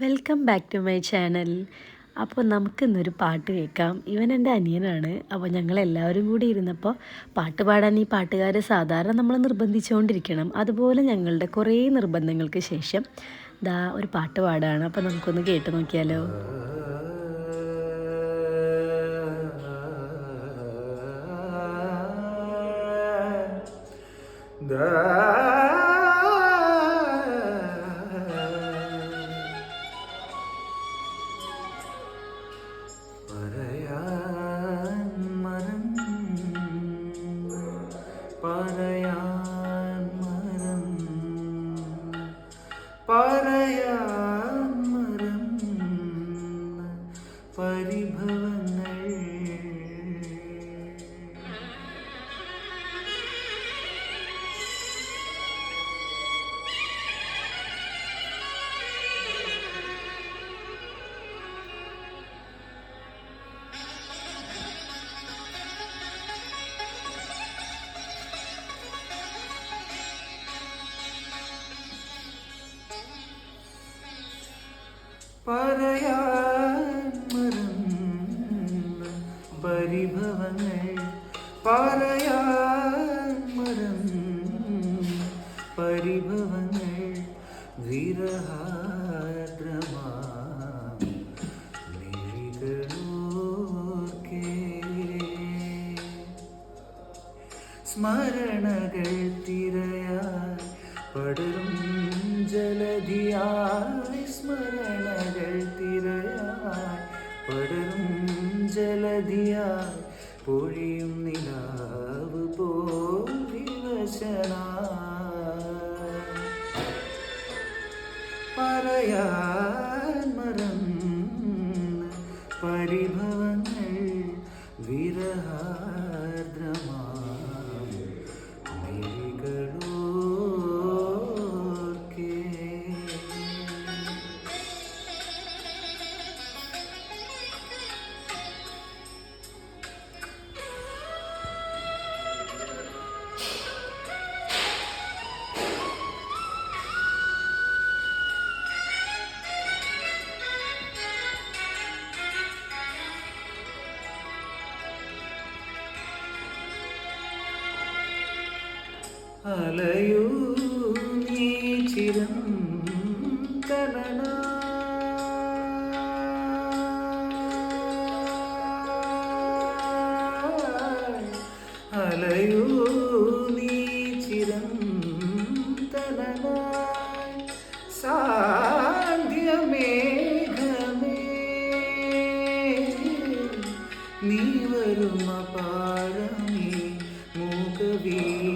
Welcome back to my channel അപ്പോൾ നമുക്കിന്നൊരു പാട്ട് കേൾക്കാം. ഇവൻ എന്റെ അനിയനാണ്. അപ്പോൾ ഞങ്ങൾ എല്ലാവരും കൂടി ഇരുന്നപ്പോൾ പാട്ട് പാടാൻ ഈ പാട്ടുകാരെ സാധാരണ നമ്മൾ നിർബന്ധിച്ചുകൊണ്ടിരിക്കണം. അതുപോലെ ഞങ്ങളുടെ കുറേ നിർബന്ധങ്ങൾക്ക് ശേഷം ദാ ഒരു പാട്ട് പാടാണ്. അപ്പോൾ നമുക്കൊന്ന് കേട്ട് നോക്കിയാലോ? പറയാൻ പറയാൻ മറന്ന് പരിഭവങ്ങൾ പറയാൻ മറന്ന് പരിഭവങ്ങൾ വിരഹാദ്രമാ സ്മരണകൾ തിരയായി പടരും ജലധിയായി സ്മരണകൾ തിരയായി. പടരും ജലധിയായി പൊഴിയും നിലാവ് പോവശന പറയാൻ മറന്ന് പരിഭവങ്ങൾ വിരഹാർദ്രമാ മിഴികളോർക്കേ അലയൂ നീ ചിരം അലയൂ നീ ചിരം സാധ്യമേഘമേ നീ വരും പാരമേ മൂകവീതിയിൽ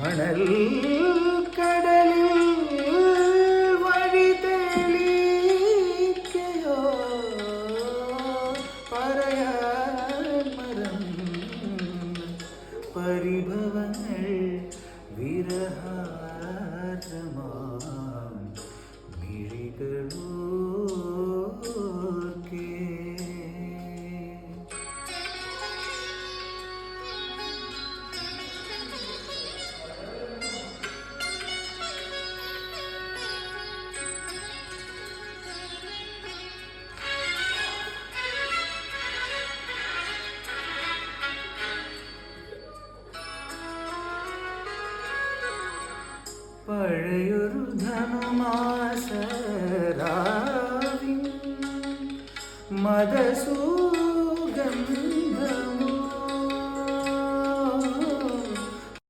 മണൽ കടലിൽ പഴയൊരു ധനുമാസരാവിൻ മദസൂ